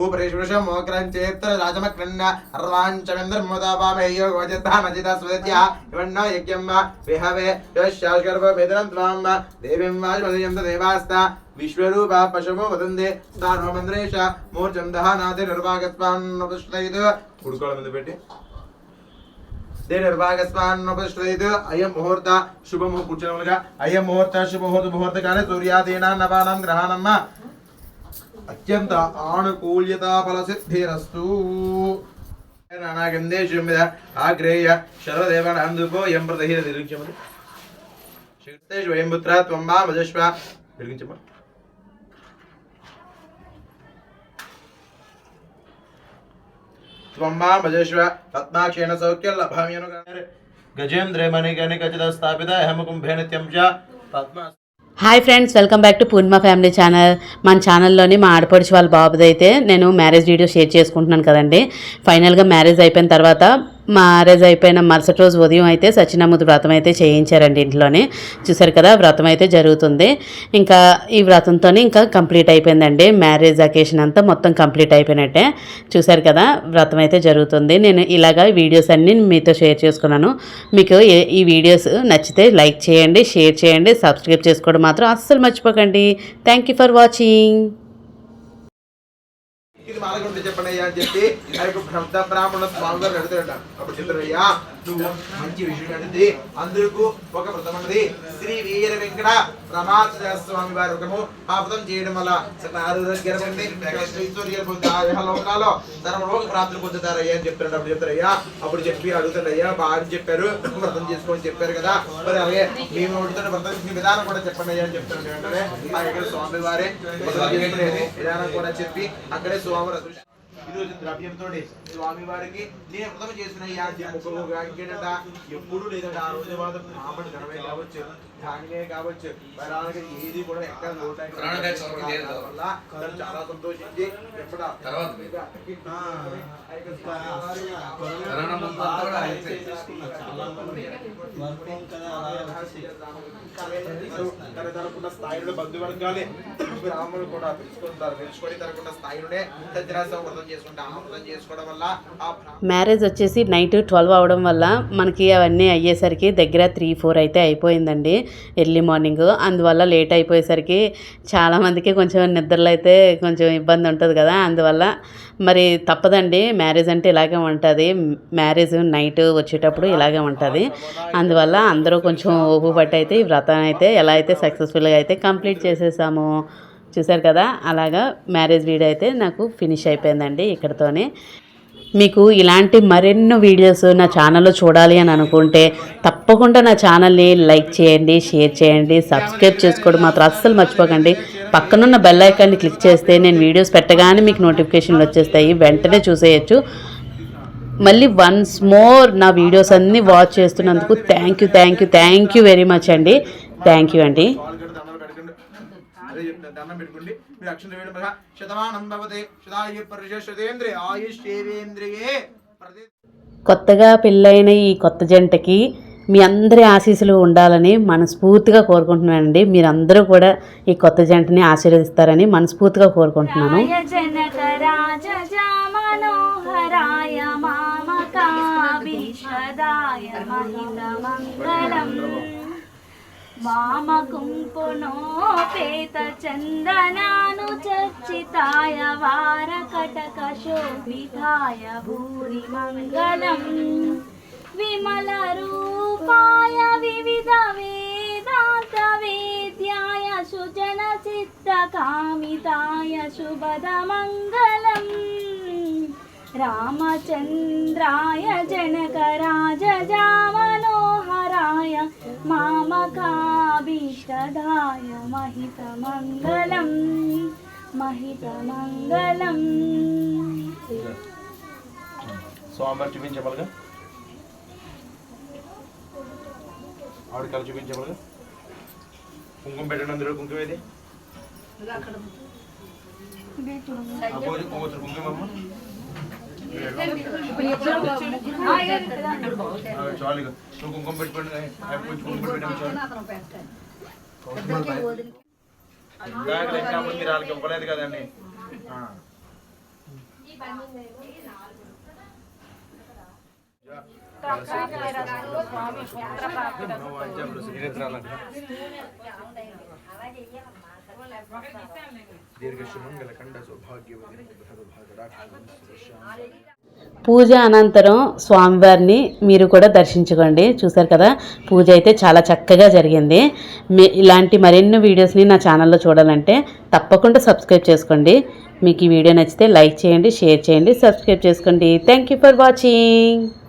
ఉపరేషుషం మోగ్రంచేత్ర రాజమక్రన్న అర్వాంచమింద్రముదాపామయ్యో గోచతామజిత స్వదత్య ఇవన్నో యజ్ఞం విహవే యోశాస్గర్భమిదరం విశ్వరూప పశుమో వదందే స్థానో మంద్రేష దహనాది ఉడుకోవడం ముందు పెట్టి. దే అయం ముహూర్త శుభము కూర్చోనములుగా అయం ముహూర్త శుభ ముహూర్త ముహూర్త కానీ సూర్యాదీనా నవానం గ్రహాణమ్మ అత్యంత ఆనుకూల్యత ఫలసిద్ధిరస్తు. నానాగంధేశం మీద ఆగ్రేయ శర్వదేవాన అందుకో ఎం ప్రతహీన తిరిగించమని శక్తే స్వయంపుత్ర త్వంబా మజస్వ తిరిగించమ త్వంబా మజస్వ పద్మాక్షేణ సౌఖ్య లభామ్యను గజేంద్రే మణిగణి ఖచ్చిత స్థాపిత హేమకుంభే నిత్యం చ Padma hi friends welcome back to Purnima family channel మన ఛానల్లోని మా ఆడపడిచి వాళ్ళ బాబుదైతే నేను మ్యారేజ్ వీడియో షేర్ చేసుకుంటున్నాను కదండి. ఫైనల్గా మ్యారేజ్ అయిపోయిన తర్వాత మ్యారేజ్ అయిపోయిన మరుసటి రోజు ఉదయం అయితే సత్యనామూర్తి వ్రతం అయితే చేయించారండి ఇంట్లోనే. చూసారు కదా వ్రతం అయితే జరుగుతుంది. ఇంకా ఈ వ్రతంతో ఇంకా కంప్లీట్ అయిపోయిందండి. మ్యారేజ్ అకేషన్ అంతా మొత్తం కంప్లీట్ అయిపోయినట్టే. చూసారు కదా వ్రతం అయితే జరుగుతుంది. నేను ఇలాగా వీడియోస్ అన్నీ మీతో షేర్ చేసుకున్నాను. మీకు ఈ వీడియోస్ నచ్చితే లైక్ చేయండి షేర్ చేయండి సబ్స్క్రైబ్ చేసుకోవడం మాత్రం అస్సలు మర్చిపోకండి. Thank you for watching. మాలకుంటే చెప్పండి అయ్యా అని చెప్పి ఆ యొక్క శబ్ద బ్రాహ్మణ స్వామి గారు అడుగుతాడు అప్పుడు చెప్తారయ్యా నువ్వు మంచి విషయం అడిగింది అందుకు ఒక వ్రతం అన్నది. శ్రీ వీర వెంకట రమాచర స్వామి వారి వ్రతము. ఆ వ్రతం చేయడం వల్ల సకల ఆరోగ్యం పొంది ఐశ్వర్యాలు పొంది ఆ లోకాల్లో సర్వలోక ప్రాప్తులు పొందుతారయ్యా అని చెప్తాడు అప్పుడు చెప్తారయ్యా అప్పుడు చెప్పి అడుగుతాడు అయ్యా బాగా చెప్పారు. వ్రతం చేసుకోమని చెప్పారు కదా. మరి అలాగే మేము అడుగుతున్న వ్రతం చేసుకునే విధానం కూడా చెప్పండి అయ్యా అని చెప్తాడు వెంటనే ఆ ఇక్కడ స్వామి వారే విధానం కూడా చెప్పి అక్కడే స్వామి అదృష్టం ఈ రోజు ద్రవ్యంతో స్వామి వారికి నేను వ్రతం ఒక్కొక్క ఇంకేంటంట ఎప్పుడు లేదంట ఆ రోజు మాత్రం మామూలు ఘనమే కావచ్చు ధాన్యమే కావచ్చు వరాలకి ఏది కూడా ఎక్కడ. వల్ల చాలా సంతోషించి ఎప్పుడు తర్వాత కరోనా ముందు కూడా అయితే. తనకున్న స్థాయిలో బంధువర్గాలే బ్రాహ్మణులు కూడా తెలుసుకుంటారు తెలుసుకొని తనకున్న స్థాయిలోనే సత్యనాశం వ్రతం చేసుకుంటా ఆ చేసుకోవడం వల్ల మ్యారేజ్ వచ్చేసి నైట్ ట్వెల్వ్ అవడం వల్ల మనకి అవన్నీ అయ్యేసరికి దగ్గర త్రీ ఫోర్ అయితే అయిపోయిందండి ఎర్లీ మార్నింగ్ అందువల్ల లేట్ అయిపోయేసరికి చాలామందికి కొంచెం నిద్రలో అయితే కొంచెం ఇబ్బంది ఉంటుంది కదా అందువల్ల మరి తప్పదండి. మ్యారేజ్ అంటే ఇలాగే ఉంటుంది. మ్యారేజ్ నైట్ వచ్చేటప్పుడు ఇలాగే ఉంటుంది. అందువల్ల అందరూ కొంచెం ఓపు పట్టి అయితే ఈ వ్రతం అయితే ఎలా అయితే సక్సెస్ఫుల్గా అయితే కంప్లీట్ చేసేసాము చూసారు కదా? అలాగా మ్యారేజ్ వీడియో అయితే నాకు ఫినిష్ అయిపోయిందండి ఇక్కడతోనే. మీకు ఇలాంటి మరెన్నో వీడియోస్ నా ఛానల్లో చూడాలి అని అనుకుంటే తప్పకుండా నా ఛానల్ని లైక్ చేయండి షేర్ చేయండి సబ్స్క్రైబ్ చేసుకోవడం మాత్రం అస్సలు మర్చిపోకండి. పక్కనున్న బెల్ ఐకాన్ని క్లిక్ చేస్తే నేను వీడియోస్ పెట్టగానే మీకు నోటిఫికేషన్లు వచ్చేస్తాయి వెంటనే చూసేయచ్చు. మళ్ళీ వన్స్ మోర్ నా వీడియోస్ అన్నీ వాచ్ చేస్తున్నందుకు thank you thank you thank you very much అండి. థ్యాంక్ యూ అండి. శతమానం భవతి శతాయు కొత్తగా పెళ్ళైన ఈ కొత్త జంటకి మీ అందరి ఆశీస్సులు ఉండాలని మనస్ఫూర్తిగా కోరుకుంటున్నానండి. మీరందరూ కూడా ఈ కొత్త జంటని ఆశీర్వదిస్తారని మనస్ఫూర్తిగా కోరుకుంటున్నాను. మనోహరాయ మామకాభీషదాయ మహిత వామకుంపునోపేత చందనాను చర్చితాయ వారకటక శోభితాయ భూరి మంగళం విమల రూపాయ వివిధ వేదాంత వేద్యాయ సుజన సిద్ధ కామితాయ శుభద మంగళం. రామచంద్రాయ జనక రాజ జామ మామకాభీష్టదాయ మహిత మంగళం మహిత మంగళం స్వామివారు చూపించమలుగా ఆవిడ కళ్ళు చూపించమలుగా కుంకుమ పెట్టండి అందులో కుంకుమ ఏది? కుంకుమ అమ్మ. చాలు ఇక. నువ్వు కుంకుమ పెట్టుకోండి ఆ, కొంచెం కుంకుమ పెట్టండి చాలు బ్యాగ్ లేకపోతే మీరు వాళ్ళకి ఇవ్వలేదు కదండి ఆ. సౌభాగ్యవతి పూజ అనంతరం స్వామివారిని మీరు కూడా దర్శించుకోండి. చూసారు కదా పూజ అయితే చాలా చక్కగా జరిగింది. ఇలాంటి మరెన్నో వీడియోస్ని నా ఛానల్లో చూడాలంటే తప్పకుండా సబ్స్క్రైబ్ చేసుకోండి. మీకు ఈ వీడియో నచ్చితే లైక్ చేయండి షేర్ చేయండి సబ్స్క్రైబ్ చేసుకోండి. Thank you for watching